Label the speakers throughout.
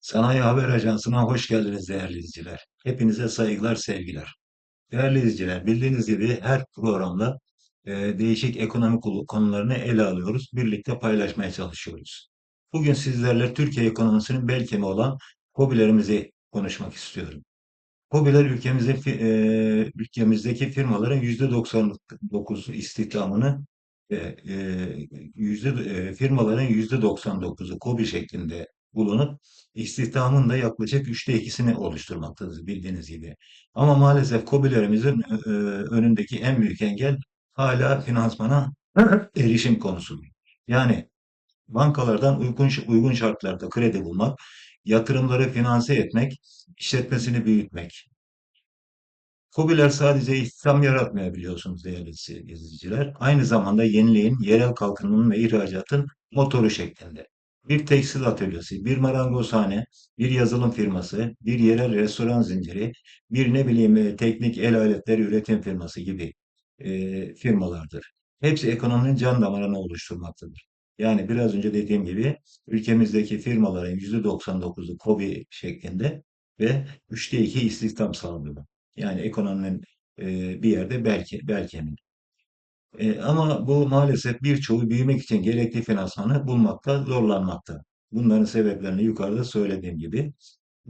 Speaker 1: Sanayi Haber Ajansı'na hoş geldiniz değerli izleyiciler. Hepinize saygılar, sevgiler. Değerli izleyiciler, bildiğiniz gibi her programda e, değişik ekonomik konu- konularını ele alıyoruz. Birlikte paylaşmaya çalışıyoruz. Bugün sizlerle Türkiye ekonomisinin bel kemiği olan hobilerimizi konuşmak istiyorum. KOBİ'ler ülkemizde, e, ülkemizdeki firmaların %99 istihdamını e, e, yüzde, e, firmaların %99'u KOBİ şeklinde bulunup istihdamın da yaklaşık üçte ikisini oluşturmaktadır bildiğiniz gibi. Ama maalesef KOBİ'lerimizin e, e, önündeki en büyük engel hala finansmana erişim konusu. Yani bankalardan uygun, uygun şartlarda kredi bulmak, yatırımları finanse etmek, işletmesini büyütmek. KOBİ'ler sadece istihdam yaratmıyor biliyorsunuz değerli izleyiciler. Aynı zamanda yenileyin, yerel kalkınmanın ve ihracatın motoru şeklinde. Bir tekstil atölyesi, bir marangozhane, bir yazılım firması, bir yerel restoran zinciri, bir ne bileyim e, teknik el aletleri üretim firması gibi e, firmalardır. Hepsi ekonominin can damarını oluşturmaktadır. Yani biraz önce dediğim gibi ülkemizdeki firmaların %99'u KOBİ şeklinde ve üçte iki istihdam sağlıyor. Yani ekonominin e, bir yerde belki belki e, ama bu maalesef birçoğu büyümek için gerekli finansmanı bulmakta zorlanmakta. Bunların sebeplerini yukarıda söylediğim gibi.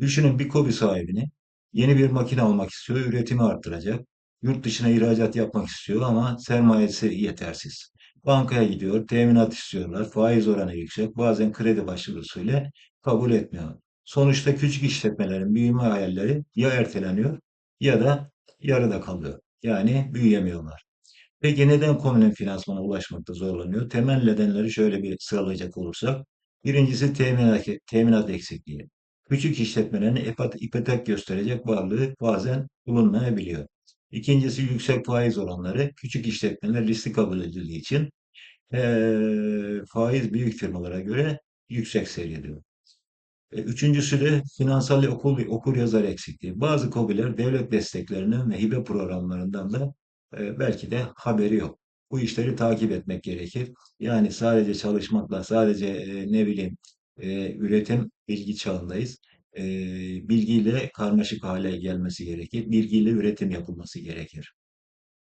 Speaker 1: Düşünün bir KOBİ sahibini yeni bir makine almak istiyor, üretimi arttıracak. Yurt dışına ihracat yapmak istiyor ama sermayesi yetersiz. Bankaya gidiyor, teminat istiyorlar, faiz oranı yüksek, bazen kredi başvurusuyla kabul etmiyor. Sonuçta küçük işletmelerin büyüme hayalleri ya erteleniyor ya da yarıda kalıyor. Yani büyüyemiyorlar. Peki neden komünün finansmana ulaşmakta zorlanıyor? Temel nedenleri şöyle bir sıralayacak olursak. Birincisi teminat, teminat eksikliği. Küçük işletmelerin ipotek gösterecek varlığı bazen bulunmayabiliyor. İkincisi yüksek faiz oranları. Küçük işletmeler riski kabul edildiği için eee, faiz büyük firmalara göre yüksek seyrediyor. E, Üçüncüsü de finansal okul, okur yazar eksikliği. Bazı KOBİ'ler devlet desteklerinden ve hibe programlarından da belki de haberi yok. Bu işleri takip etmek gerekir. Yani sadece çalışmakla, sadece ne bileyim üretim bilgi çağındayız. Bilgiyle karmaşık hale gelmesi gerekir. Bilgiyle üretim yapılması gerekir.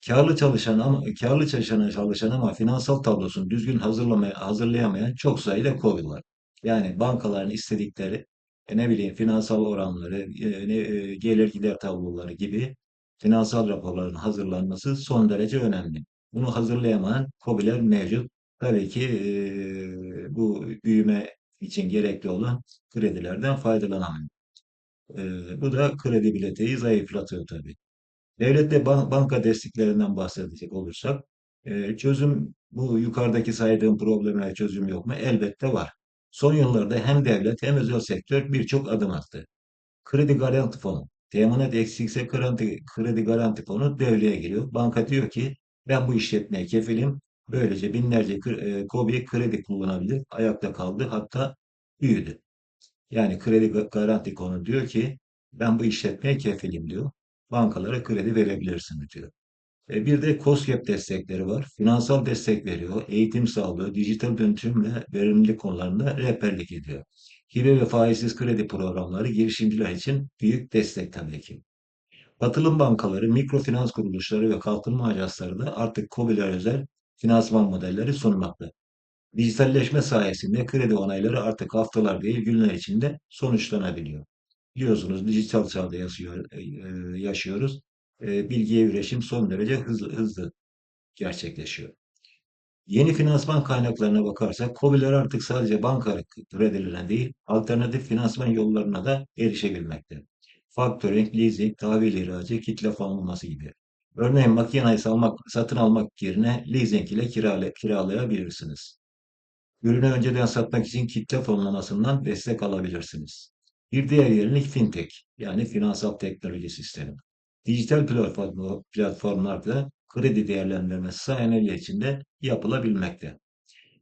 Speaker 1: Karlı çalışan ama karlı çalışan çalışan ama finansal tablosunu düzgün hazırlamaya hazırlayamayan çok sayıda KOBİ var. Yani bankaların istedikleri e, ne bileyim finansal oranları, e, ne, e, gelir gider tabloları gibi finansal raporların hazırlanması son derece önemli. Bunu hazırlayamayan KOBİ'ler mevcut. Tabii ki e, bu büyüme için gerekli olan kredilerden faydalanamıyor. E, bu da kredibiliteyi zayıflatıyor tabii. Devlet ve ban- banka desteklerinden bahsedecek olursak, e, çözüm bu yukarıdaki saydığım problemlere çözüm yok mu? Elbette var. Son yıllarda hem devlet hem özel sektör birçok adım attı. Kredi garanti fonu, teminat eksikse kredi, kredi garanti fonu devreye giriyor. Banka diyor ki ben bu işletmeye kefilim. Böylece binlerce e, KOBİ kredi kullanabilir. Ayakta kaldı hatta büyüdü. Yani kredi ga- garanti konu diyor ki ben bu işletmeye kefilim diyor. Bankalara kredi verebilirsiniz diyor. E, bir de KOSGEB destekleri var. Finansal destek veriyor, eğitim sağlıyor, dijital dönüşüm ve verimlilik konularında rehberlik ediyor. Hibe ve faizsiz kredi programları girişimciler için büyük destek tabii ki. Katılım bankaları, mikrofinans kuruluşları ve kalkınma ajansları da artık KOBİ'ler özel finansman modelleri sunmakta. Dijitalleşme sayesinde kredi onayları artık haftalar değil günler içinde sonuçlanabiliyor. Biliyorsunuz dijital çağda yaşıyor, e, e, yaşıyoruz. E, Bilgiye ulaşım son derece hızlı, hızlı gerçekleşiyor. Yeni finansman kaynaklarına bakarsak KOBİ'ler artık sadece banka kredilerine değil, alternatif finansman yollarına da erişebilmekte. Factoring, leasing, tahvil ihracı, kitle fonlaması gibi. Örneğin makineyi almak, satın almak yerine leasing ile kirale, kiralayabilirsiniz. Ürünü önceden satmak için kitle fonlamasından destek alabilirsiniz. Bir diğer yenilik fintech yani finansal teknoloji sistemi. Dijital platform, platformlarda kredi değerlendirmesi saniyeler içinde yapılabilmekte.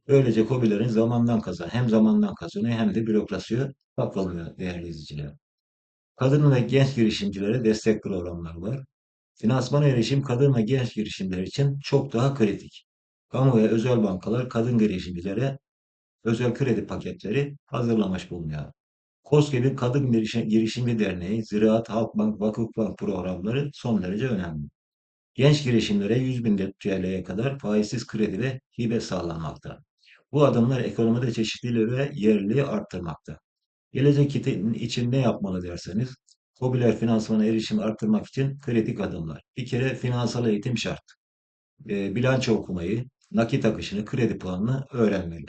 Speaker 1: Böylece KOBİ'lerin zamandan kazan, hem zamandan kazanıyor hem de bürokrasiye takılmıyor değerli izleyiciler. Kadın ve genç girişimcilere destek programları var. Finansmana erişim kadın ve genç girişimler için çok daha kritik. Kamu ve özel bankalar kadın girişimcilere özel kredi paketleri hazırlamış bulunuyor. KOSGEB'in Kadın Girişi- Girişimci Derneği, Ziraat Halkbank, Vakıfbank programları son derece önemli. Genç girişimlere 100 bin TL'ye kadar faizsiz kredi ve hibe sağlanmakta. Bu adımlar ekonomide çeşitliliği ve yerliliği arttırmakta. Gelecek için ne yapmalı derseniz, hobiler finansmana erişimi arttırmak için kritik adımlar. Bir kere finansal eğitim şart. E, bilanço okumayı, nakit akışını, kredi puanını öğrenmeli.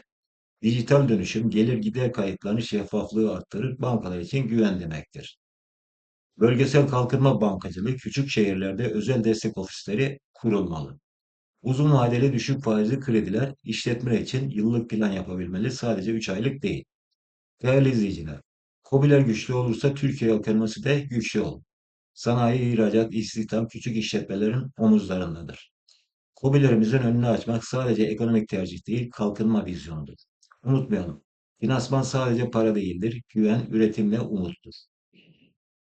Speaker 1: Dijital dönüşüm gelir gider kayıtlarının şeffaflığı arttırır, bankalar için güven demektir. Bölgesel kalkınma bankacılığı küçük şehirlerde özel destek ofisleri kurulmalı. Uzun vadeli düşük faizli krediler işletme için yıllık plan yapabilmeli, sadece 3 aylık değil. Değerli izleyiciler, KOBİ'ler güçlü olursa Türkiye ekonomisi de güçlü olur. Sanayi, ihracat, istihdam küçük işletmelerin omuzlarındadır. KOBİ'lerimizin önünü açmak sadece ekonomik tercih değil, kalkınma vizyonudur. Unutmayalım, finansman sadece para değildir, güven, üretim ve umuttur.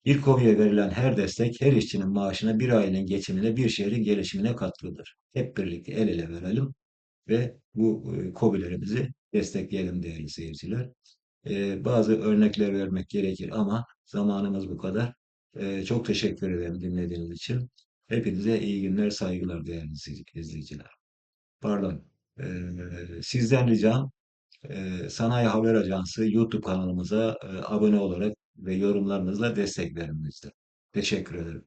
Speaker 1: Bir KOBİ'ye verilen her destek, her işçinin maaşına, bir ailenin geçimine, bir şehrin gelişimine katkıdır. Hep birlikte el ele verelim ve bu e, KOBİ'lerimizi destekleyelim değerli seyirciler. E, bazı örnekler vermek gerekir ama zamanımız bu kadar. E, çok teşekkür ederim dinlediğiniz için. Hepinize iyi günler, saygılar değerli izleyiciler. Pardon. E, sizden ricam e, Sanayi Haber Ajansı YouTube kanalımıza e, abone olarak ve yorumlarınızla destek vermenizdir. Teşekkür ederim.